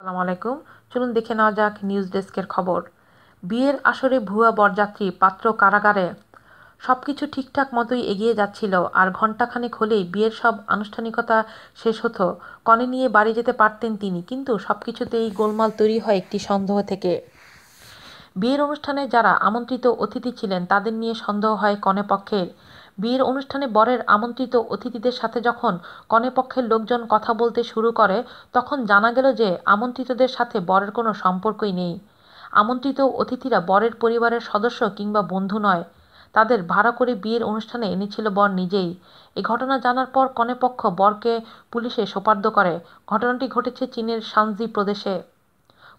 আসসালামু আলাইকুম। চলুন দেখে নেওয়া যাক নিউজ ডেস্কের খবর। বিয়ের আসরে ভুয়া বরযাত্রী পাত্র কারাগারে। সব কিছু ঠিকঠাক মতোই এগিয়ে যাচ্ছিল আর ঘণ্টাখানেক হলেই বিয়ের সব আনুষ্ঠানিকতা শেষ হতো। কনে নিয়ে বাড়ি যেতে পারতেন তিনি, কিন্তু সব কিছুতেই গোলমাল তৈরি হয় একটি সন্দেহ থেকে। বিয়ের অনুষ্ঠানে যারা আমন্ত্রিত অতিথি ছিলেন তাদের নিয়ে সন্দেহ হয় কনে পক্ষের। বিয়ের অনুষ্ঠানে বরের আমন্ত্রিত অতিথিদের সাথে যখন কনেপক্ষের লোকজন কথা বলতে শুরু করে, তখন জানা গেল যে আমন্ত্রিতদের সাথে বরের কোনো সম্পর্কই নেই। আমন্ত্রিত অতিথিরা বরের পরিবারের সদস্য কিংবা বন্ধু নয়। তাদের ভাড়া করে বিয়ের অনুষ্ঠানে এনেছিল বর নিজেই। এ ঘটনা জানার পর কনেপক্ষ বরকে পুলিশে সোপার্দ করে। ঘটনাটি ঘটেছে চীনের সানজি প্রদেশে।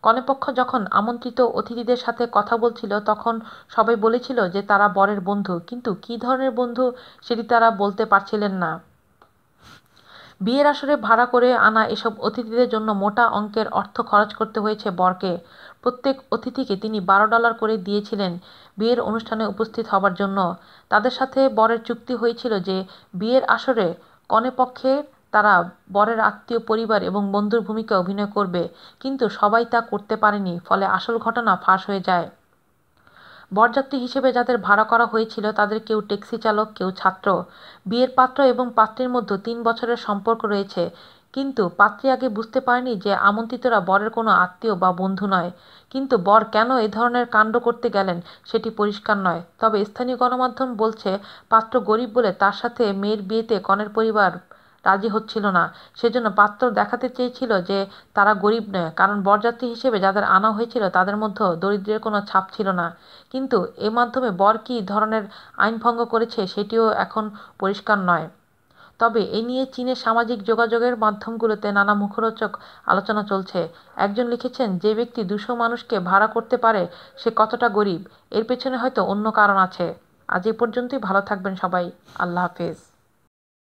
কনেপক্ষ যখন আমন্ত্রিত অতিথিদের সাথে কথা বলছিল, তখন সবাই বলেছিল যে তারা বরের বন্ধু। কিন্তু কী ধরনের বন্ধু সেটি তারা বলতে পারছিলেন না। বিয়ের আসরে ভাড়া করে আনা এসব অতিথিদের জন্য মোটা অঙ্কের অর্থ খরচ করতে হয়েছে বরকে। প্রত্যেক অতিথিকে তিনি বারো ডলার করে দিয়েছিলেন বিয়ের অনুষ্ঠানে উপস্থিত হবার জন্য। তাদের সাথে বরের চুক্তি হয়েছিল যে বিয়ের আসরে কনেপক্ষের তারা বরের আত্মীয় পরিবার এবং বন্ধুর ভূমিকা অভিনয় করবে, কিন্তু সবাই তা করতে পারেনি, ফলে আসল ঘটনা ফাঁস হয়ে যায়। বরযাত্রী হিসেবে যাদের ভাড়া করা হয়েছিল, তাদের কেউ ট্যাক্সি চালক, কেউ ছাত্র। বিয়ের পাত্র এবং পাত্রীর মধ্যে তিন বছরের সম্পর্ক রয়েছে, কিন্তু পাত্রী আগে বুঝতে পারেনি যে আমন্ত্রিতরা বরের কোনো আত্মীয় বা বন্ধু নয়। কিন্তু বর কেন এ ধরনের কাণ্ড করতে গেলেন, সেটি পরিষ্কার নয়। তবে স্থানীয় গণমাধ্যম বলছে, পাত্র গরিব বলে তার সাথে মেয়ের বিয়েতে কনের পরিবার রাজি হচ্ছিল না। সেজন্য পাত্র দেখাতে চেয়েছিল যে তারা গরিব নয়, কারণ বরযাত্রী হিসেবে যাদের আনা হয়েছিল তাদের মধ্যে দরিদ্রের কোনো ছাপ ছিল না। কিন্তু এ মাধ্যমে বর কী ধরনের আইন ভঙ্গ করেছে সেটিও এখন পরিষ্কার নয়। তবে এ নিয়ে চীনের সামাজিক যোগাযোগের মাধ্যমগুলোতে নানা মুখরোচক আলোচনা চলছে। একজন লিখেছেন, যে ব্যক্তি দুশো মানুষকে ভাড়া করতে পারে, সে কতটা গরিব? এর পেছনে হয়তো অন্য কারণ আছে। আজ এ পর্যন্তই, ভালো থাকবেন সবাই। আল্লাহ হাফেজ।